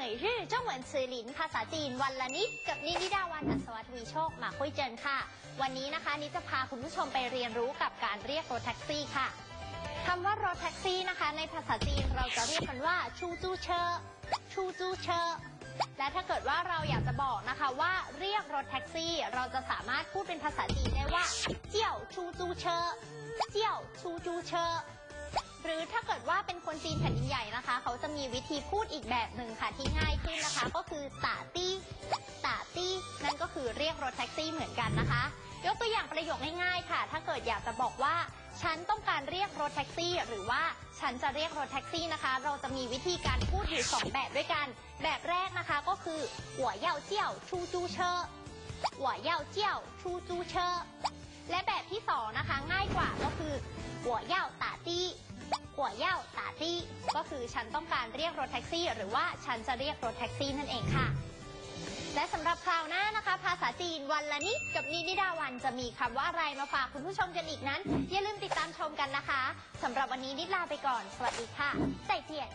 เหมยรือจ้าเหมือนซือหลินภาษาจีนวันละนิดกับนิดิดาวันอัศวทวีโชคมาคุยเจินค่ะ วันนี้นะคะนิจะพาคุณผู้ชมไปเรียนรู้กับการเรียกรถแท็กซี่ค่ะคำว่ารถแท็กซี่นะคะ ในภาษาจีนเราจะเรียกกันว่าชูจูเชอชูจูเชอและถ้าเกิดว่าเราอยากจะบอกนะคะว่าเรียกรถแท็กซี่ เราจะสามารถพูดเป็นภาษาจีนได้ว่าเจียวชูจูเชอเจียวชูจูเชอ หรือถ้าเกิดว่าเป็นคนจีนแผ่นดินใหญ่นะคะ เขาจะมีวิธีพูดอีกแบบหนึ่งค่ะที่ง่ายขึ้นนะคะ ก็คือตาตี้ตาตี้นั่นก็คือเรียกรถแท็กซี่เหมือนกันนะคะ ยกตัวอย่างประโยคง่ายๆค่ะ ถ้าเกิดอยากจะบอกว่าฉันต้องการเรียกรถแท็กซี่ หรือว่าฉันจะเรียกรถแท็กซี่นะคะ เราจะมีวิธีการพูดอยู่สองแบบด้วยกัน แบบแรกนะคะก็คือหัวเย่าเจี้ยวชูจูเชอหัวเย่าเจี้ยวชูจูเชอและแบบที่สองนะคะ ง่ายกว่าก็คือหัวเย่าตาตี้ เย่าตาตี้ก็คือฉันต้องการเรียกรถแท็กซี่ หรือว่าฉันจะเรียกรถแท็กซี่นั่นเองค่ะ และสำหรับคราวหน้านะคะ ภาษาจีนวันละนิดกับนิดิดาวันจะมีคำว่าอะไรมาฝากคุณผู้ชมกันอีกนั้น อย่าลืมติดตามชมกันนะคะสำหรับวันนี้นิดลาไปก่อน สวัสดีค่ะใจเจียน